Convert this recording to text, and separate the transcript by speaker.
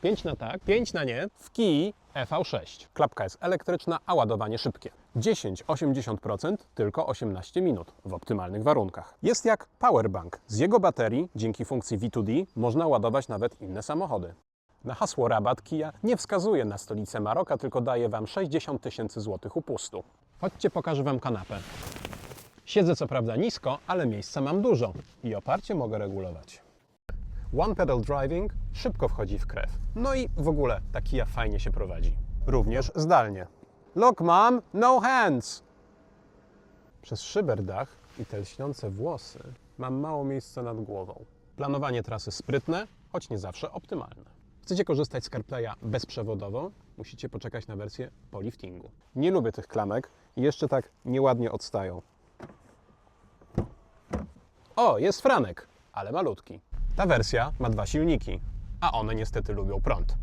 Speaker 1: 5 na tak, 5 na nie w Kii EV6. Klapka jest elektryczna, a ładowanie szybkie. 10-80% tylko 18 minut w optymalnych warunkach. Jest jak powerbank. Z jego baterii, dzięki funkcji V2D, można ładować nawet inne samochody. Na hasło rabat Kia nie wskazuje na stolicę Maroka, tylko daje Wam 60 tysięcy złotych upustu. Chodźcie, pokażę Wam kanapę. Siedzę co prawda nisko, ale miejsca mam dużo i oparcie mogę regulować. One pedal driving szybko wchodzi w krew. No i w ogóle ta Kia fajnie się prowadzi. Również zdalnie. Look mom, no hands! Przez szyberdach i te lśniące włosy mam mało miejsca nad głową. Planowanie trasy sprytne, choć nie zawsze optymalne. Chcecie korzystać z CarPlaya bezprzewodowo? Musicie poczekać na wersję po liftingu. Nie lubię tych klamek i jeszcze tak nieładnie odstają. O, jest Franek, ale malutki. Ta wersja ma dwa silniki, a one niestety lubią prąd.